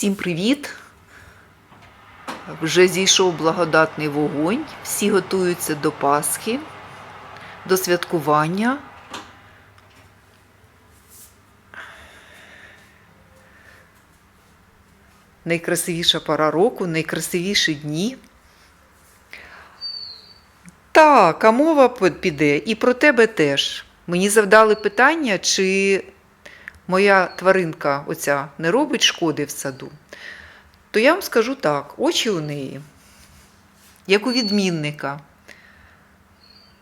Всім привіт! Вже зійшов благодатний вогонь. Всі готуються до Пасхи, до святкування. Найкрасивіша пора року, найкрасивіші дні. Так, а мова піде і про тебе теж. Мені завдали питання, чи моя тваринка оця не робить шкоди в саду. То я вам скажу так: очі у неї, як у відмінника.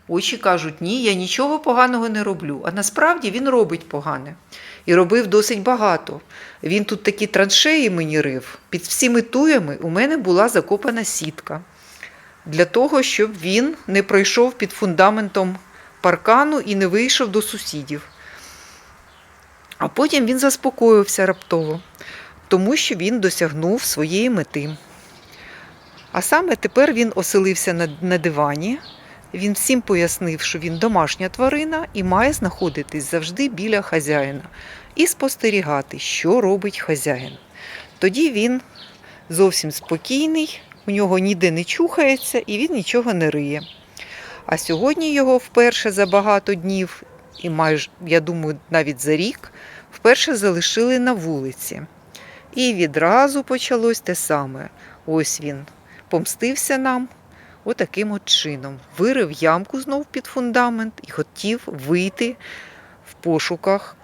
Очі кажуть, ні, я нічого поганого не роблю. А насправді він робить погане. І робив досить багато. Він тут такі траншеї мені рив. Під всіми туями у мене була закопана сітка для того, щоб він не пройшов під фундаментом паркану і не вийшов до сусідів. А потім він заспокоївся раптово, тому що він досягнув своєї мети. А саме тепер він оселився на, дивані. Він всім пояснив, що він домашня тварина і має знаходитись завжди біля хазяїна і спостерігати, що робить хазяїн. Тоді він зовсім спокійний, у нього ніде не чухається і він нічого не риє. А сьогодні його вперше за багато днів, і майже, я думаю, навіть за рік, вперше залишили на вулиці. І відразу почалось те саме. Ось він помстився нам отаким от чином. Вирив ямку знов під фундамент і хотів вийти в пошуках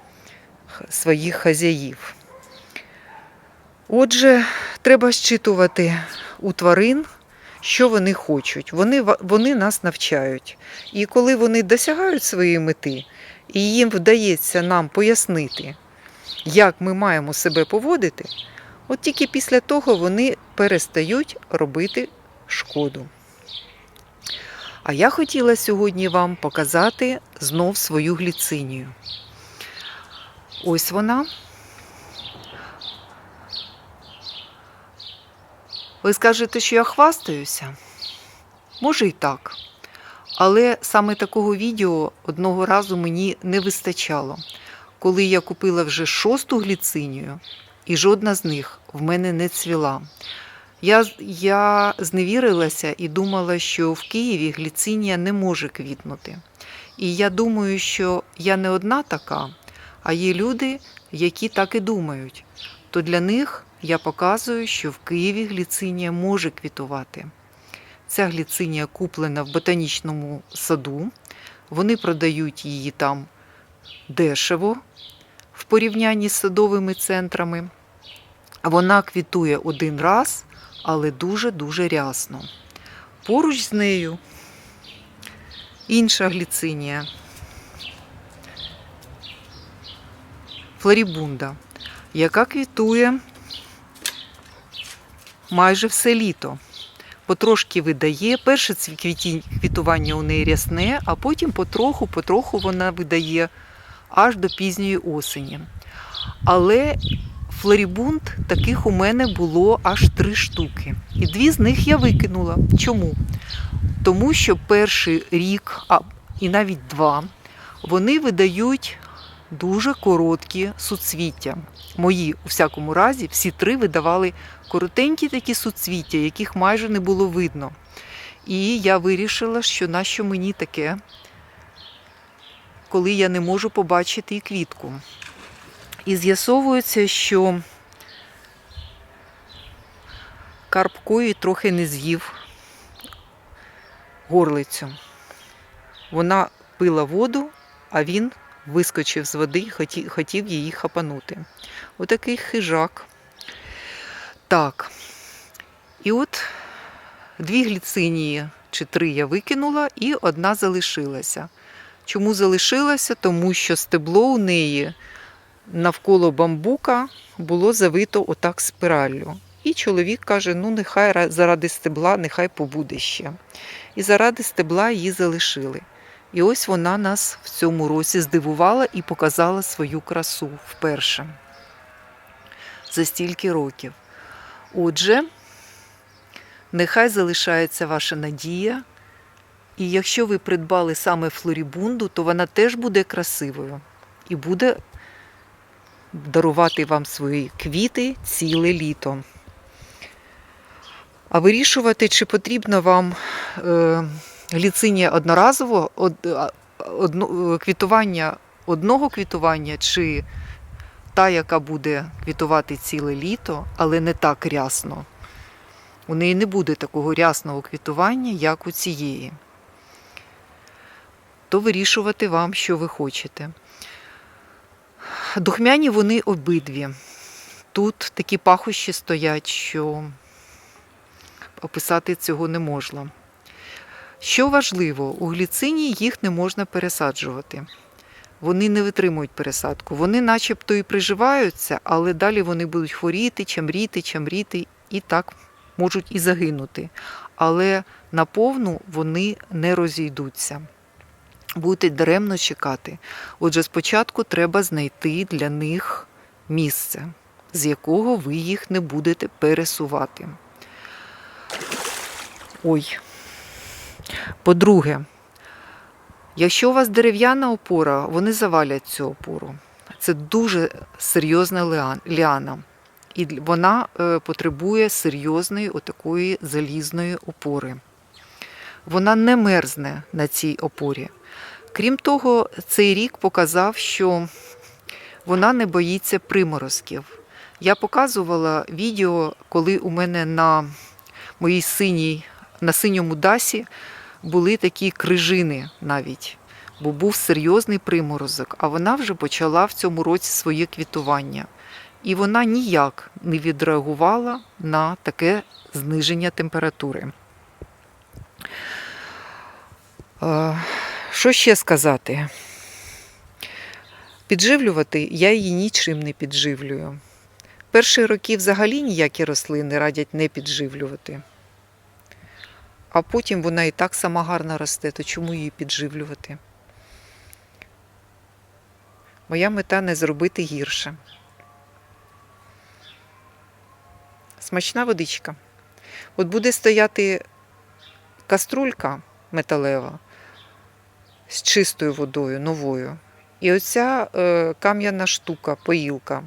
своїх хазяїв. Отже, треба щитувати у тварин, що вони хочуть. Вони, вони нас навчають. І коли вони досягають своєї мети, і їм вдається нам пояснити, як ми маємо себе поводити, от тільки після того вони перестають робити шкоду. А я хотіла сьогодні вам показати знов свою гліцинію. Ось вона. Ви скажете, що я хвастаюся? Може і так. Але саме такого відео одного разу мені не вистачало, коли я купила вже шосту гліцинію, і жодна з них в мене не цвіла. Я, я зневірилася і думала, що в Києві гліцинія не може квітнути. І я думаю, що я не одна така, а є люди, які так і думають. То для них я показую, що в Києві гліцинія може квітувати. Ця гліцинія куплена в ботанічному саду. Вони продають її там дешево в порівнянні з садовими центрами. Вона квітує один раз, але дуже-дуже рясно. Поруч з нею інша гліцинія. Флорібунда, яка квітує майже все літо. Потрошки видає. Перше квітування у неї рясне, а потім потроху-потроху вона видає аж до пізньої осені. Але флорібунд таких у мене було аж три штуки. І дві з них я викинула. Чому? Тому що перший рік, а і навіть два, вони видають дуже короткі суцвіття. Мої, у всякому разі, всі три видавали коротенькі такі суцвіття, яких майже не було видно. І я вирішила, що нащо мені таке, коли я не можу побачити і квітку. І з'ясовується, що Карпкої трохи не з'їв горлицю. Вона пила воду, а він вискочив з води і хоті- хотів її хапанути. Отакий хижак. Так. І от дві гліцинії чи три я викинула, і одна залишилася. Чому залишилася? Тому що стебло у неї навколо бамбука було завито отак спираллю. І чоловік каже: ну, нехай заради стебла, нехай побуде ще. І заради стебла її залишили. І ось вона нас в цьому році здивувала і показала свою красу вперше за стільки років. Отже, нехай залишається ваша надія. І якщо ви придбали саме флорібунду, то вона теж буде красивою і буде дарувати вам свої квіти ціле літо. А вирішувати, чи потрібно вам е, гліцинія одноразово, од, одно, е, квітування одного квітування, чи та, яка буде квітувати ціле літо, але не так рясно. У неї не буде такого рясного квітування, як у цієї. То вирішувати вам, що ви хочете. Духмяні вони обидві. Тут такі пахощі стоять, що описати цього не можна. Що важливо, у гліцині їх не можна пересаджувати. Вони не витримують пересадку. Вони начебто і приживаються, але далі вони будуть хворіти, чамріти, чамріти і так можуть і загинути. Але наповну вони не розійдуться. Будете даремно чекати. Отже, спочатку треба знайти для них місце, з якого ви їх не будете пересувати. Ой. По-друге, якщо у вас дерев'яна опора, вони завалять цю опору. Це дуже серйозна ліана. І вона е, потребує серйозної отакої залізної опори. Вона не мерзне на цій опорі. Крім того, цей рік показав, що вона не боїться приморозків. Я показувала відео, коли у мене на моїй синій, на синьому дасі були такі крижини навіть, бо був серйозний приморозок, а вона вже почала в цьому році своє квітування. І вона ніяк не відреагувала на таке зниження температури. Е, Що ще сказати? Підживлювати я її нічим не підживлюю. Перші роки взагалі ніякі рослини радять не підживлювати. А потім вона і так сама гарно росте, то чому її підживлювати? Моя мета не зробити гірше. Смачна водичка. От буде стояти каструлька металева з чистою водою, новою. І оця е, кам'яна штука, поїлка,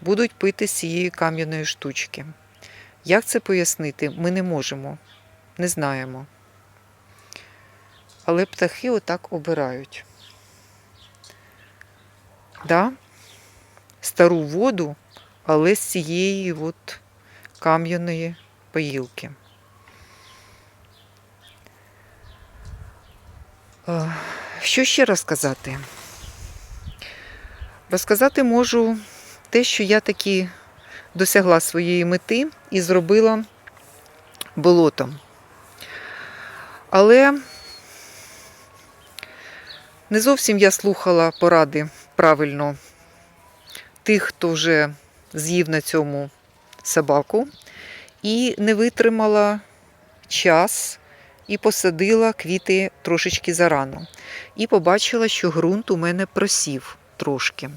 будуть пити з цієї кам'яної штучки. Як це пояснити, ми не можемо, не знаємо. Але птахи отак обирають. Да? Стару воду, але з цієї от кам'яної поїлки. Е, Що ще розказати? Розказати можу те, що я таки досягла своєї мети і зробила болотом. Але не зовсім я слухала поради правильно тих, хто вже з'їв на цьому собаку, і не витримала час і посадила квіти трошечки зарано. І побачила, що ґрунт у мене просів трошки.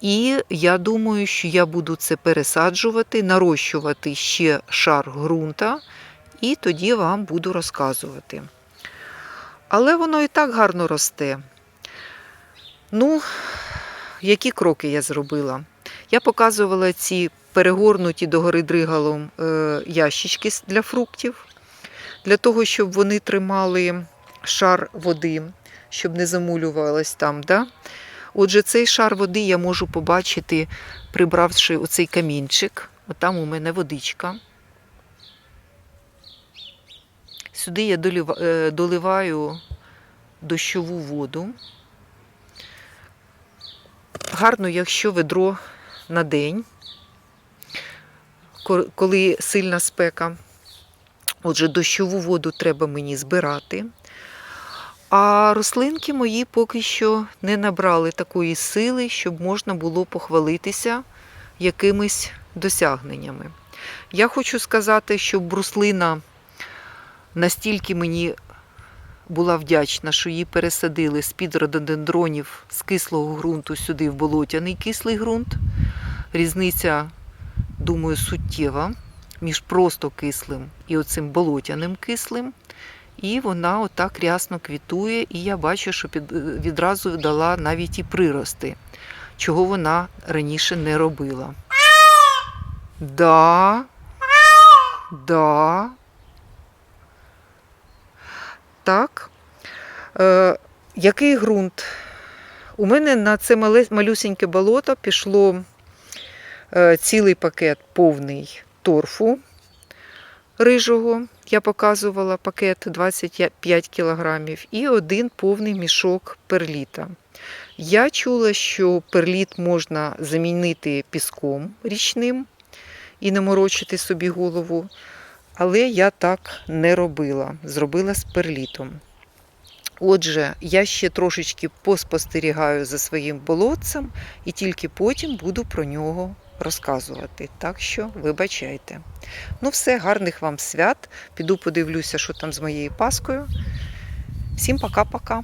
І я думаю, що я буду це пересаджувати, нарощувати ще шар ґрунта, і тоді вам буду розказувати. Але воно і так гарно росте. Ну, які кроки я зробила? Я показувала ці перегорнуті догори дригалом е, ящички для фруктів, для того, щоб вони тримали шар води, щоб не замулювалось там. Да? Отже, цей шар води я можу побачити, прибравши оцей камінчик. Отам у мене водичка. Сюди я е, доливаю дощову воду. Гарно, якщо ведро на день, коли сильна спека. Отже, дощову воду треба мені збирати. А рослинки мої поки що не набрали такої сили, щоб можна було похвалитися якимись досягненнями. Я хочу сказати, що бруслина настільки мені була вдячна, що її пересадили з-під рододендронів з кислого ґрунту сюди в болотяний кислий ґрунт. Різниця, думаю, суттєва між просто кислим і оцим болотяним кислим. І вона отак рясно квітує, і я бачу, що під, відразу дала навіть і прирости. чого вона раніше не робила. Да. Да. Так. Е, який ґрунт? У мене на це малюсіньке болото пішло е, цілий пакет повний торфу рижого. Я показувала пакет 25 кілограмів і один повний мішок перліта. Я чула, що перліт можна замінити піском річним і не морочити собі голову, але я так не робила. Зробила з перлітом. Отже, я ще трошечки поспостерігаю за своїм болотцем і тільки потім буду про нього розказувати. Так що вибачайте. Ну, все, гарних вам свят. Піду подивлюся, що там з моєю паскою. Всім пока-пока.